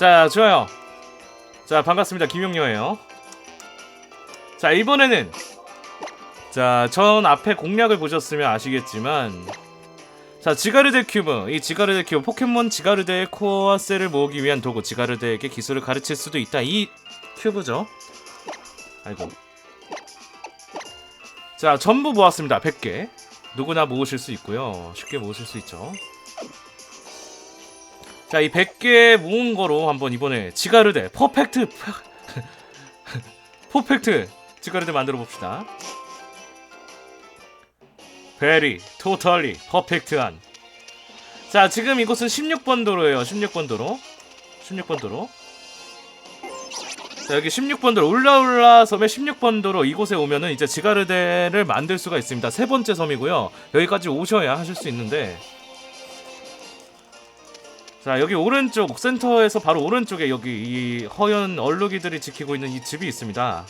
자, 좋아요. 자, 반갑습니다. 김용녀예요. 자, 이번에는 자, 전 앞에 공략을 보셨으면 아시겠지만 자, 지가르데 큐브. 이 지가르데 큐브 포켓몬 지가르데의 코어와 셀을 모으기 위한 도구 지가르데에게 기술을 가르칠 수도 있다. 이 큐브죠. 아이고. 자, 전부 모았습니다. 100개. 누구나 모으실 수 있고요. 쉽게 모으실 수 있죠. 자, 이 100개 모은 거로 한번 이번에 지가르데 퍼펙트 퍼펙트 지가르데 만들어 봅시다. 베리 토탈리 퍼펙트한 자, 지금 이곳은 16번 도로예요. 16번 도로. 16번 도로. 자, 여기 16번 도로 울라울라 섬의 16번 도로 이곳에 오면은 이제 지가르데를 만들 수가 있습니다. 세 번째 섬이고요. 여기까지 오셔야 하실 수 있는데 자 여기 오른쪽 센터에서 바로 오른쪽에 여기 이 허연 얼룩이들이 지키고 있는 이 집이 있습니다.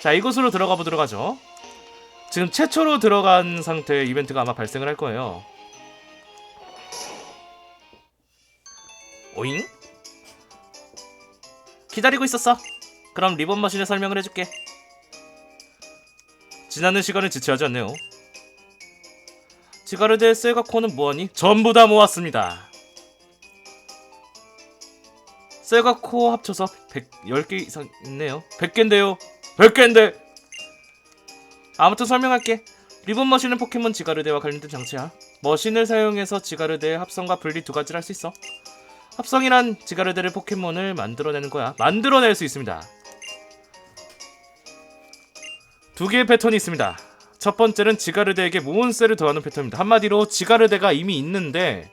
자 이곳으로 들어가 보도록 하죠. 지금 최초로 들어간 상태의 이벤트가 아마 발생을 할 거예요. 오잉? 기다리고 있었어. 그럼 리본 머신의 설명을 해줄게. 지나는 시간을 지체하지 않네요. 지가르데 셀가코는 뭐하니? 전부 다 모았습니다. 셀과 코어 합쳐서 110개 이상 있네요. 100개인데요. 100개인데. 아무튼 설명할게. 리본 머신은 포켓몬 지가르데와 관련된 장치야. 머신을 사용해서 지가르데의 합성과 분리 두 가지를 할 수 있어. 합성이란 지가르데를 포켓몬을 만들어내는 거야. 만들어낼 수 있습니다. 두 개의 패턴이 있습니다. 첫 번째는 지가르데에게 모은셀을 더하는 패턴입니다. 한마디로 지가르데가 이미 있는데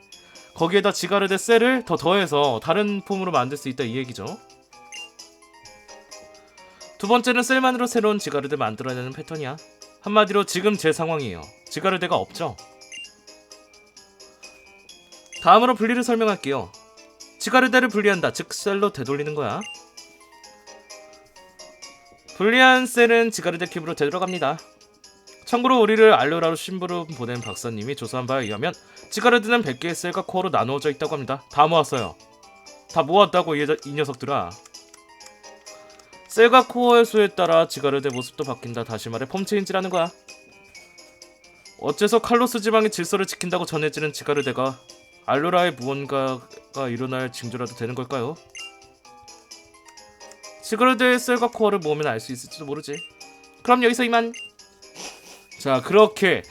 거기에다 지가르데 셀을 더 더해서 다른 폼으로 만들 수 있다 이 얘기죠. 두 번째는 셀만으로 새로운 지가르데 만들어내는 패턴이야. 한마디로 지금 제 상황이에요. 지가르데가 없죠. 다음으로 분리를 설명할게요. 지가르데를 분리한다. 즉 셀로 되돌리는 거야. 분리한 셀은 지가르데 큐브로 되돌아갑니다. 참고로 우리를 알로라로 심부름 보낸 박사님이 조사한 바에 의하면 지가르드는 100개의 셀과 코어로 나누어져 있다고 합니다. 다 모았어요. 다 모았다고 이, 이 녀석들아. 셀과 코어의 수에 따라 지가르드의 모습도 바뀐다. 다시 말해 폼체인지라는 거야. 어째서 칼로스 지방의 질서를 지킨다고 전해지는 지가르데가 알로라의 무언가가 일어날 징조라도 되는 걸까요? 지가르드의 셀과 코어를 모으면 알 수 있을지도 모르지. 그럼 여기서 이만. 자 그렇게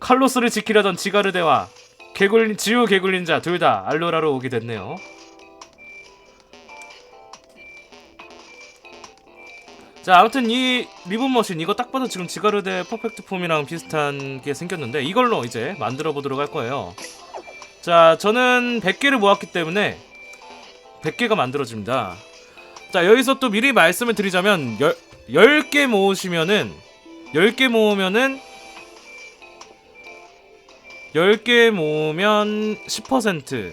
칼로스를 지키려던 지가르데와 개굴린 지우 개굴린자 둘 다 알로라로 오게 됐네요. 자 아무튼 이 리본 머신 이거 딱 봐도 지금 지가르데 퍼펙트 폼이랑 비슷한 게 생겼는데 이걸로 이제 만들어 보도록 할 거예요. 자 저는 100개를 모았기 때문에 100개가 만들어집니다. 자 여기서 또 미리 말씀을 드리자면 10, 10개 모으시면은 10개 모으면은 10개 모으면 10%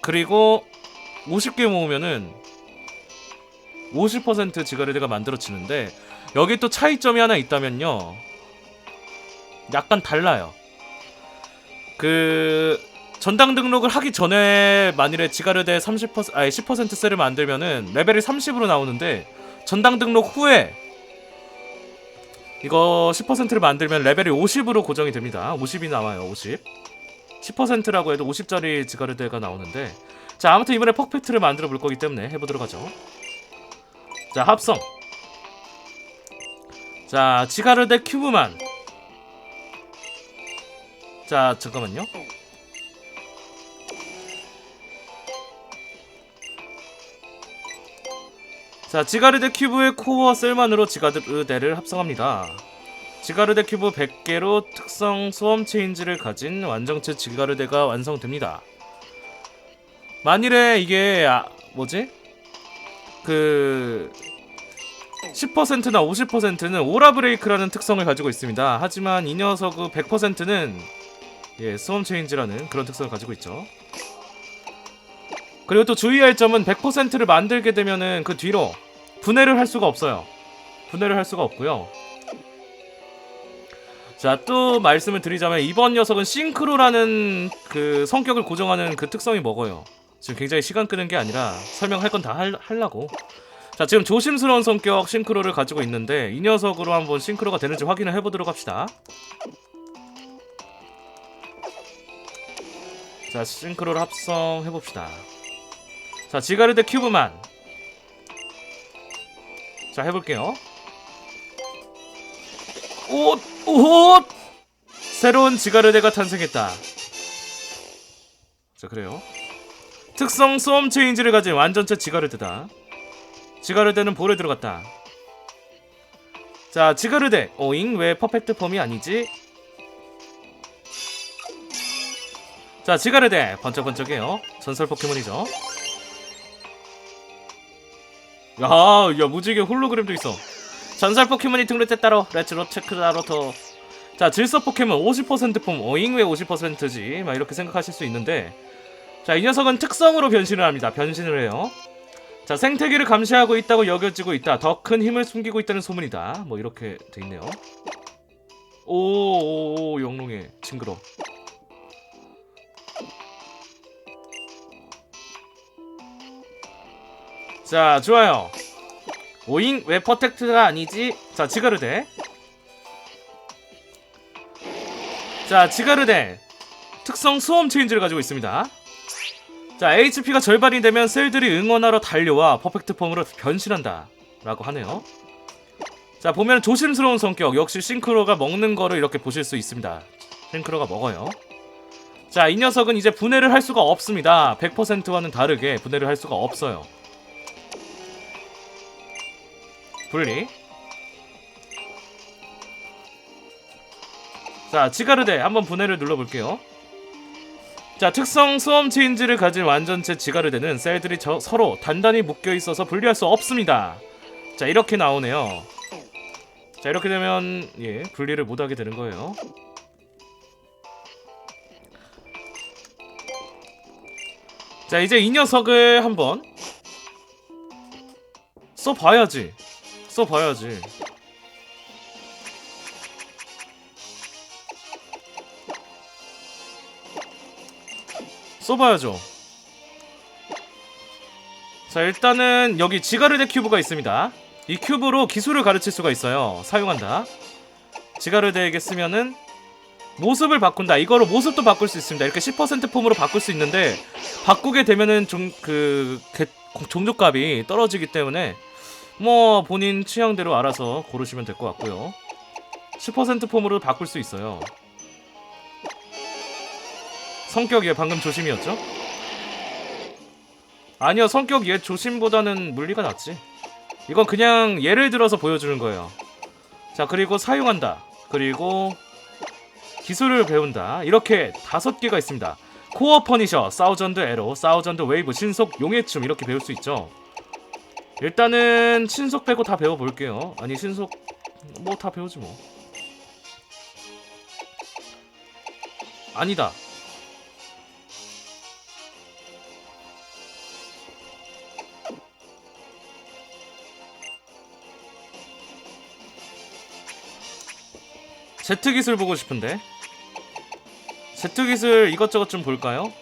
그리고 50개 모으면은 50% 지가르데가 만들어지는데 여기 또 차이점이 하나 있다면요. 약간 달라요. 그 전당 등록을 하기 전에 만일에 지가르데 30% 아니 10% 셀을 만들면은 레벨이 30으로 나오는데 전당 등록 후에 이거 10%를 만들면 레벨이 50으로 고정이 됩니다. 50이 나와요. 50. 10%라고 해도 50짜리 지가르데가 나오는데 자 아무튼 이번에 퍼펙트를 만들어 볼 거기 때문에 해보도록 하죠. 자 합성. 자 지가르데 큐브만. 자 잠깐만요. 자, 지가르데 큐브의 코어 셀만으로 지가르데를 합성합니다. 지가르데 큐브 100개로 특성 소음 체인지를 가진 완성체 지가르데가 완성됩니다. 만일에 이게 아, 뭐지? 그 10%나 50%는 오라 브레이크라는 특성을 가지고 있습니다. 하지만 이 녀석의 100%는 예, 소음 체인지라는 그런 특성을 가지고 있죠. 그리고 또 주의할 점은 100%를 만들게 되면은 그 뒤로 분해를 할 수가 없어요. 분해를 할 수가 없고요. 자, 또 말씀을 드리자면 이번 녀석은 싱크로라는 그 성격을 고정하는 그 특성이 먹어요. 지금 굉장히 시간 끄는 게 아니라 설명할 건 다 하려고. 자, 지금 조심스러운 성격 싱크로를 가지고 있는데 이 녀석으로 한번 싱크로가 되는지 확인을 해보도록 합시다. 자, 싱크로를 합성해봅시다. 자, 지가르드 큐브만. 자, 해볼게요. 옷! 옷! 새로운 지가르데가 탄생했다. 자, 그래요. 특성 솜 체인지를 가진 완전체 지가르드다. 지가르데는 볼에 들어갔다. 자, 지가르데. 오잉, 왜 퍼펙트 폼이 아니지? 자, 지가르데. 번쩍번쩍해요. 전설 포켓몬이죠. 야, 야, 무지개 홀로그램도 있어. 전설 포켓몬이 등록됐다로 레츠로 체크다로토 자 질서 포켓몬 50%폼 어잉 왜 50%지. 막 이렇게 생각하실 수 있는데. 자 이 녀석은 특성으로 변신을 합니다. 변신을 해요. 자 생태계를 감시하고 있다고 여겨지고 있다. 더 큰 힘을 숨기고 있다는 소문이다. 뭐 이렇게 돼 있네요. 오오오 영롱해. 징그러 자 좋아요. 오잉 왜 퍼텍트가 아니지? 자 지가르데. 자 지가르데. 특성 수험 체인지를 가지고 있습니다. 자 HP가 절반이 되면 셀들이 응원하러 달려와 퍼펙트 폼으로 변신한다. 라고 하네요. 자 보면 조심스러운 성격. 역시 싱크로가 먹는 거를 이렇게 보실 수 있습니다. 싱크로가 먹어요. 자 이 녀석은 이제 분해를 할 수가 없습니다. 100%와는 다르게 분해를 할 수가 없어요 분리. 자 지가르데 한번 분해를 눌러볼게요. 자 특성 수험 체인지를 가진 완전체 지가르데는 셀들이 저, 서로 단단히 묶여있어서 분리할 수 없습니다. 자 이렇게 나오네요. 자 이렇게 되면 예 분리를 못하게 되는 거예요. 자 이제 이 녀석을 한번 써봐야지 써봐야지. 써봐야죠. 자 일단은 여기 지가르데 큐브가 있습니다. 이 큐브로 기술을 가르칠 수가 있어요. 사용한다. 지가르데에게 쓰면은 모습을 바꾼다. 이거로 모습도 바꿀 수 있습니다. 이렇게 10% 폼으로 바꿀 수 있는데 바꾸게 되면은 좀 그 종족값이 떨어지기 때문에 뭐 본인 취향대로 알아서 고르시면 될 것 같고요. 10% 폼으로 바꿀 수 있어요. 성격이요. 방금 조심이었죠? 아니요 성격 얘 조심보다는 물리가 낫지. 이건 그냥 예를 들어서 보여주는 거예요. 자 그리고 사용한다. 그리고 기술을 배운다. 이렇게 다섯 개가 있습니다. 코어 퍼니셔, 사우전드 에로, 사우전드 웨이브, 신속, 용의 춤 이렇게 배울 수 있죠 일단은 신속 빼고 다 배워볼게요. 아니 신속 뭐 다 배우지 뭐. 아니다. Z 기술 보고 싶은데? Z 기술 이것저것 좀 볼까요?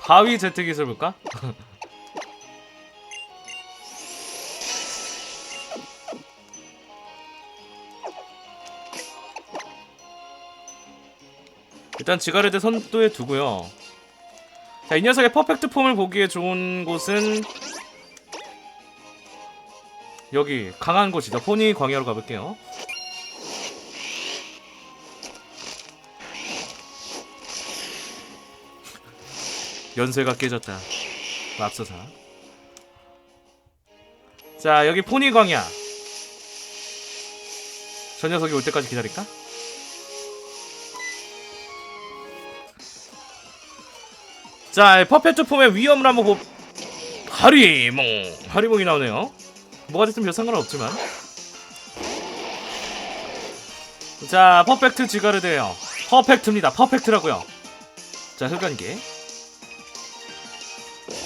바위 Z 기술 볼까? 일단 지가르드 선두에 두고요. 자, 이 녀석의 퍼펙트 폼을 보기에 좋은 곳은 여기 강한 곳이죠. 포니 광야로 가볼게요. 연쇄가 깨졌다. 맙소사. 자, 여기 포니 광야. 저 녀석이 올 때까지 기다릴까? 자, 퍼펙트 폼의 위험을 한번 보. 하리몽, 하리몽이 나오네요. 뭐가 됐든 별 상관은 없지만. 자, 퍼펙트 지가르드예요. 퍼펙트입니다. 퍼펙트라고요. 자, 흑안개.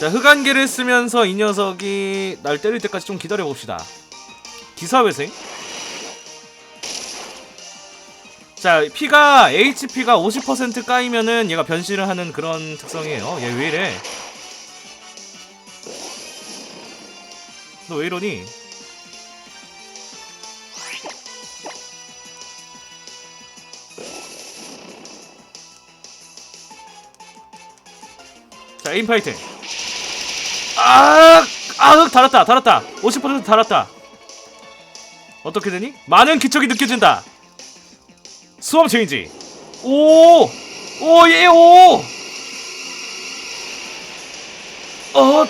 자, 흑안개를 쓰면서 이 녀석이 날 때릴 때까지 좀 기다려 봅시다. 기사회생. 자, 피가 HP가 50% 까이면은 얘가 변신을 하는 그런 특성이에요. 얘 왜 이래? 너 왜 이러니? 자, 에임 파이팅. 아, 아, 흑 달았다, 달았다. 50% 달았다. 어떻게 되니? 많은 기척이 느껴진다. 수험 체인지. 오, 오, 예, 오. 어,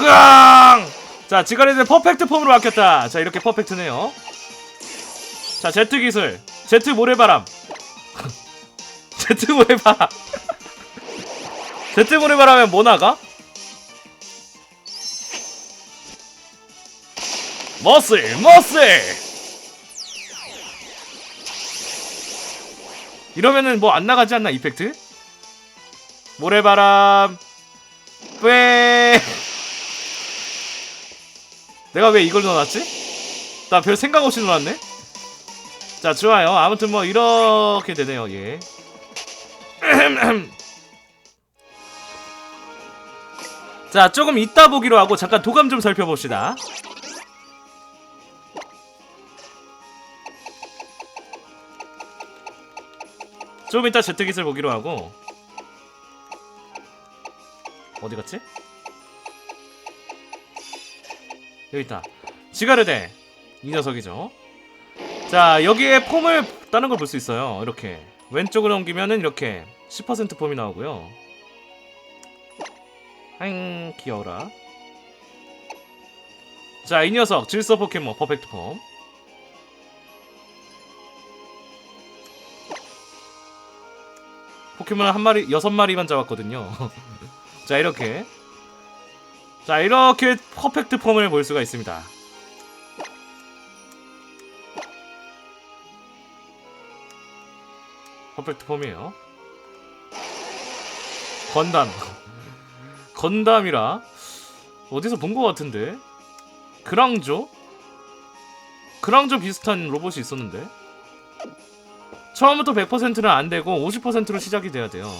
으앙! 자, 지가레드 퍼펙트 폼으로 바뀌었다. 자, 이렇게 퍼펙트네요. 자, 제트 기술. 제트 모래바람. 제트 모래바람. 제트 모래바람에 뭐 나가? 머슬, 머슬! 이러면은 뭐 안 나가지 않나, 이펙트? 모래바람. 왜? 내가 왜 이걸 넣어놨지? 나 별 생각 없이 넣어놨네? 자, 좋아요. 아무튼 뭐, 이렇게 되네요, 예. 자, 조금 이따 보기로 하고, 잠깐 도감 좀 살펴봅시다. 좀 이따 제트깃을 보기로 하고, 어디 갔지? 여기 있다. 지가르데 이 녀석이죠. 자 여기에 폼을 다른 걸 볼 수 있어요. 이렇게 왼쪽으로 옮기면은 이렇게 10% 폼이 나오고요. 앙 귀여워라. 자 이 녀석 질서 포켓몬 퍼펙트 폼. 포켓몬을 한 마리 여섯 마리만 잡았거든요. 자 이렇게 자 이렇게 퍼펙트 폼을 볼 수가 있습니다. 퍼펙트 폼이에요. 건담. 건담이라 어디서 본 것 같은데 그랑조? 그랑조 비슷한 로봇이 있었는데 처음부터 100%는 안 되고 50%로 시작이 돼야 돼요.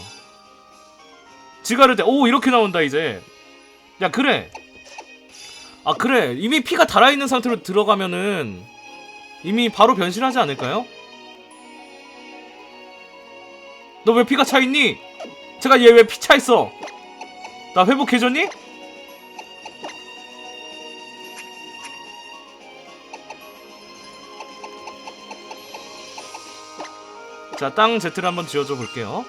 지가르데 오 이렇게 나온다 이제 야 그래 아 그래 이미 피가 달아있는 상태로 들어가면은 이미 바로 변신하지 않을까요? 너 왜 피가 차있니? 제가 얘 왜 피 차있어? 나 회복해줬니? 자, 땅 Z를 한번 지어줘 볼게요.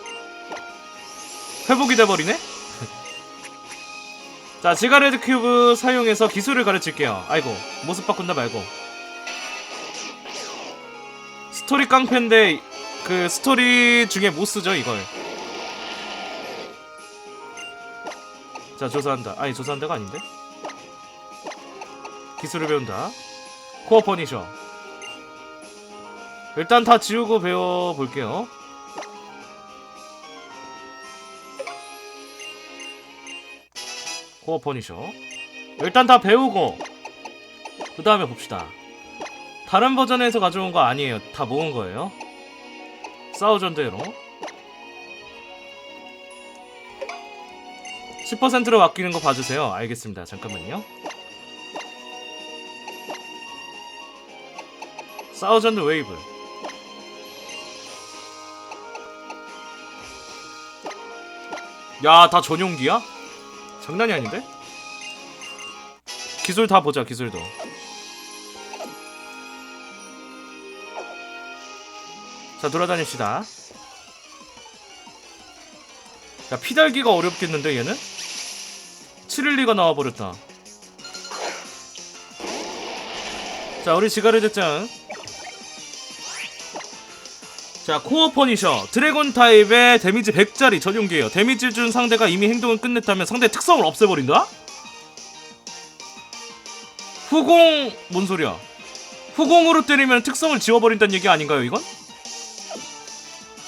회복이 돼버리네? 자, 지가레드 큐브 사용해서 기술을 가르칠게요. 아이고, 모습 바꾼다 말고. 스토리 깡패인데, 그 스토리 중에 못 쓰죠, 이걸. 자, 조사한다. 아니, 조사한다가 아닌데? 기술을 배운다. 코어 퍼니셔. 일단 다 지우고 배워볼게요. 코어 퍼니셔. 일단 다 배우고 그 다음에 봅시다. 다른 버전에서 가져온 거 아니에요. 다 모은 거예요. 사우전드로 10%로 바뀌는 거 봐주세요. 알겠습니다. 잠깐만요. 사우전드 웨이브 야, 다 전용기야? 장난이 아닌데? 기술 다 보자, 기술도. 자, 돌아다닙시다. 야, 피달기가 어렵겠는데, 얘는? 712가 나와버렸다. 자, 우리 지가르드짱. 자, 코어 퍼니셔. 드래곤 타입의 데미지 100짜리 전용기예요. 데미지 준 상대가 이미 행동을 끝냈다면 상대 특성을 없애버린다? 후공, 뭔 소리야? 후공으로 때리면 특성을 지워버린다는 얘기 아닌가요, 이건?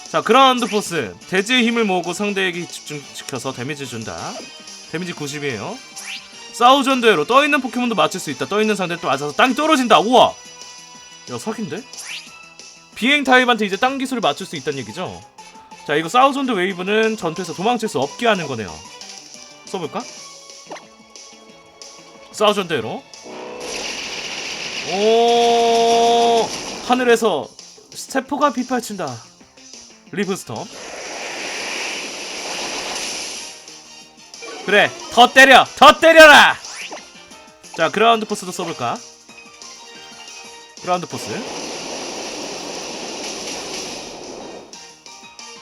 자 그라운드 포스 대지의 힘을 모으고 상대에게 집중시켜서 데미지 준다 데미지 90이에요. 사우전드에로 떠있는 포켓몬도 맞출 수 있다. 떠있는 상대 또 맞아서 땅이 떨어진다. 우와! 야 사기인데? 비행 타입한테 이제 땅 기술을 맞출 수 있다는 얘기죠? 자 이거 사우전드 웨이브는 전투에서 도망칠 수 없게 하는 거네요. 써볼까? 사우전드에로. 오! 하늘에서 스테포가 빗발친다. 리브스톰 그래 더 때려 더 때려라! 자 그라운드 포스도 써볼까? 그라운드 포스.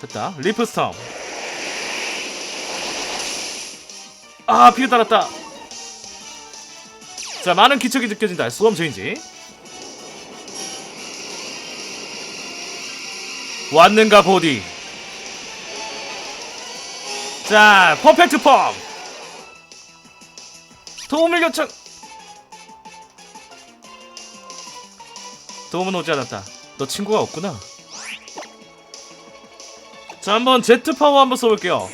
됐다. 리프 스톰. 아 피가 달았다. 자 많은 기척이 느껴진다. 수험 체인지. 왔는가 보디? 자 퍼펙트 펌 도움을 요청. 도움은 오지 않았다. 너 친구가 없구나. 자 한번 제트 파워 한번 써볼게요.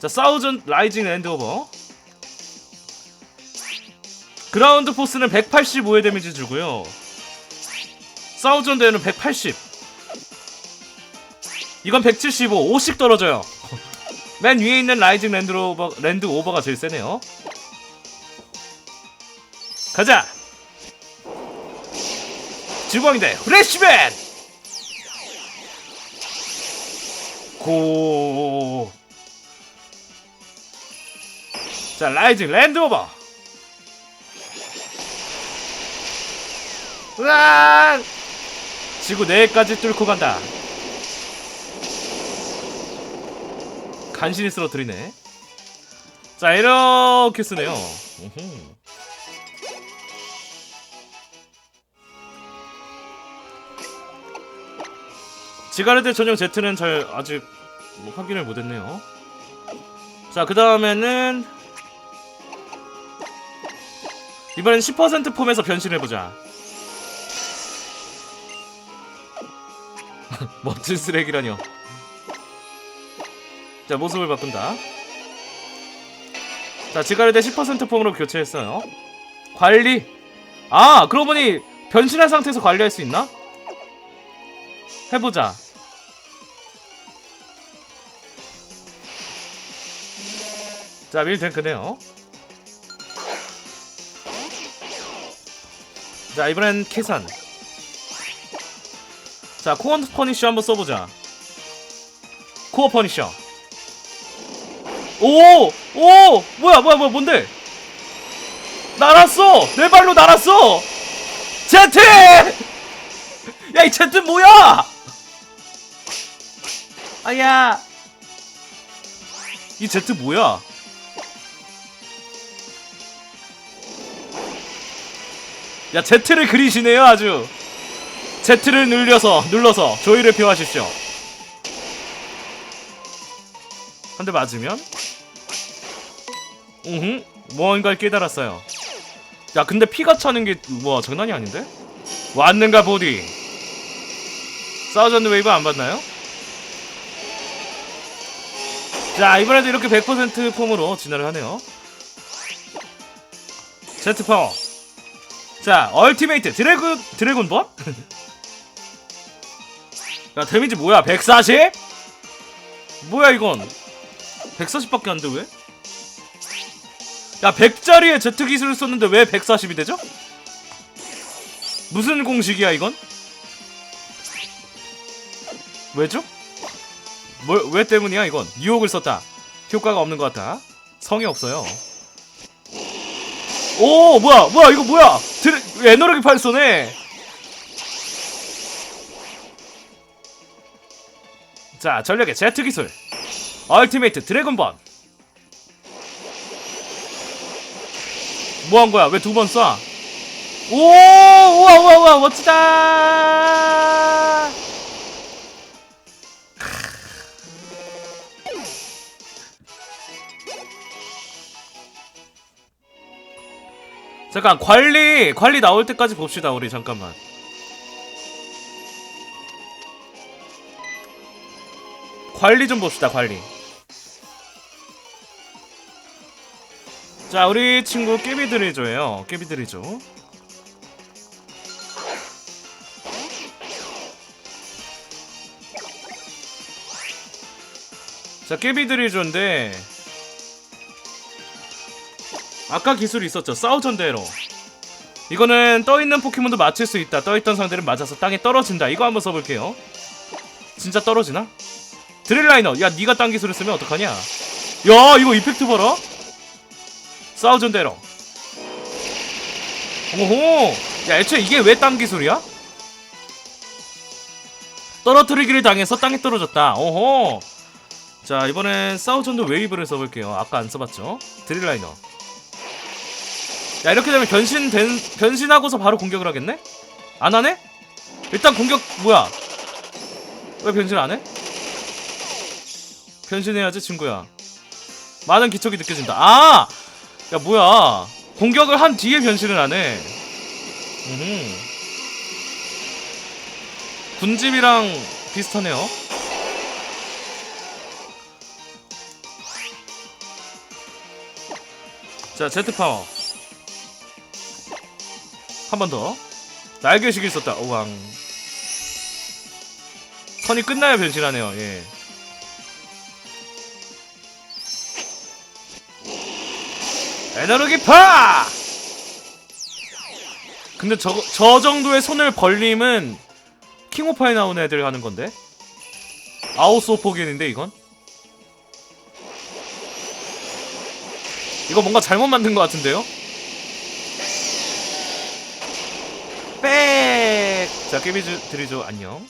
자 사우전 라이징 랜드오버 그라운드 포스는 185의 데미지 주고요. 사우전 대는 180 이건 175 5씩 떨어져요. 맨 위에 있는 라이징 랜드 오버 랜드 오버가 제일 세네요 가자 주광인데 후레쉬맨 고. 자, 라이징 랜드 오버. 으악! 지구 내까지 뚫고 간다. 간신히 쓰러뜨리네. 자, 이렇게 쓰네요. 지가르드 전용 Z는 잘 아직 뭐 확인을 못했네요. 자, 그 다음에는 이번엔 10% 폼에서 변신해보자. 멋진 쓰레기라뇨. 자, 모습을 바꾼다. 자, 지가르드 10% 폼으로 교체했어요. 관리. 아, 그러고 보니 변신한 상태에서 관리할 수 있나? 해보자. 자, 밀탱크네요. 자, 이번엔 캐산. 자, 코어 퍼니셔 한번 써보자. 코어 퍼니셔. 오! 오! 뭐야, 뭐야, 뭐야, 뭔데? 날았어! 내 발로 날았어! 제트! 야, 이 제트 뭐야! 아야! 이 제트 뭐야? 야, Z를 그리시네요, 아주. Z를 눌려서, 눌러서 조이를 표하십시오. 한 대 맞으면? 으흠, 뭔가를 깨달았어요. 야, 근데 피가 차는 게, 뭐, 장난이 아닌데? 왔는가 보디. 사우전드 웨이브 안 봤나요? 자, 이번에도 이렇게 100% 폼으로 진화를 하네요. 제트 파워. 자, 얼티메이트 드래곤 드래곤번? 야, 데미지 뭐야? 140? 뭐야 이건? 140밖에 안 돼 왜? 야, 100짜리에 제트 기술을 썼는데 왜 140이 되죠? 무슨 공식이야 이건? 왜죠? 뭐, 왜 때문이야 이건? 유혹을 썼다. 효과가 없는 것 같다. 성이 없어요. 오 뭐야 뭐야 이거 뭐야? 드래, 에너지 팔 쏘네. 자 전력의 제트 기술. 얼티메이트 드래곤번 뭐 한 거야? 왜 두 번 쏴? 오 우와 우와 우와 멋지다 잠깐 관리 관리 나올 때까지 봅시다 우리 잠깐만. 관리 좀 봅시다 관리. 자 우리 친구 깨비드리조예요. 깨비드리조. 자 깨비드리조인데 아까 기술이 있었죠. 싸우전 대로. 이거는 떠있는 포켓몬도 맞출 수 있다. 떠있던 상대를 맞아서 땅에 떨어진다. 이거 한번 써볼게요. 진짜 떨어지나? 드릴라이너. 야 니가 딴 기술을 쓰면 어떡하냐? 야 이거 이펙트 봐라. 싸우전 대로. 오호. 야 애초에 이게 왜 딴 기술이야? 떨어뜨리기를 당해서 땅에 떨어졌다. 오호. 자 이번엔 싸우전도 웨이브를 써볼게요. 아까 안 써봤죠? 드릴라이너 야 이렇게 되면 변신된 변신하고서 바로 공격을 하겠네? 안 하네? 일단 공격 뭐야? 왜 변신 안 해? 변신해야지 친구야. 많은 기척이 느껴진다. 아! 야 뭐야? 공격을 한 뒤에 변신을 안 해. 음. 군집이랑 비슷하네요. 자, 제트 파워. 한 번 더. 날개식이 있었다. 오왕. 턴이 끝나야 변신하네요. 예. 에너지 파! 근데 저, 저 정도의 손을 벌림은 킹오파에 나오는 애들 하는 건데? 아우스 오포겐인데 이건? 이거 뭔가 잘못 만든 것 같은데요? 자, 깨비즈 드리죠. 안녕.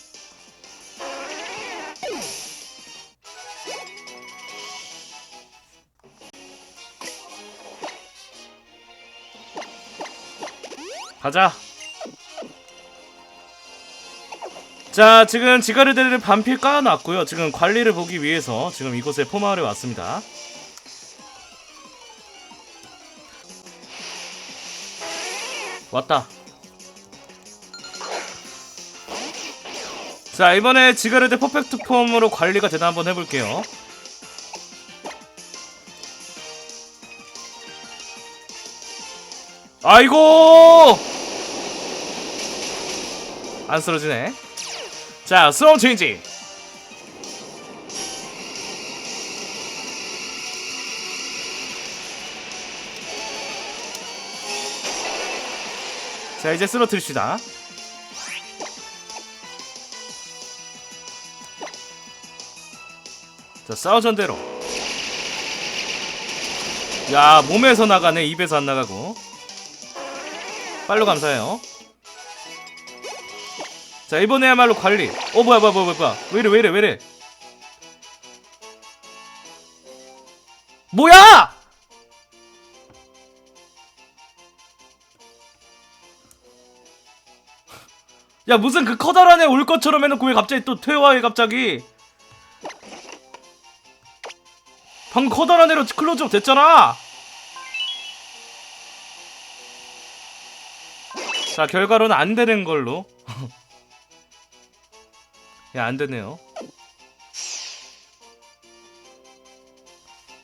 가자. 자, 지금 지가르데를 반필 깔아놨고요. 지금 관리를 보기 위해서 지금 이곳에 포마을에 왔습니다. 왔다. 자, 이번에 지가르데 퍼펙트 폼으로 관리가 되나 한번 해볼게요. 아이고! 안 쓰러지네. 자, 스로우 체인지. 자, 이제 쓰러뜨립시다. 자, 싸우전 대로. 야, 몸에서 나가네, 입에서 안 나가고. 빨로 감사해요. 자 이번에야말로 관리. 어 뭐야 뭐야 뭐야 뭐야 왜이래 왜이래 왜이래. 뭐야? 야 무슨 그 커다란 애 올 것처럼 해놓고 왜 갑자기 또 퇴화해 갑자기? 방금 커다란 애로 클로즈업 됐잖아. 자 결과로는 안 되는 걸로 야 안 되네요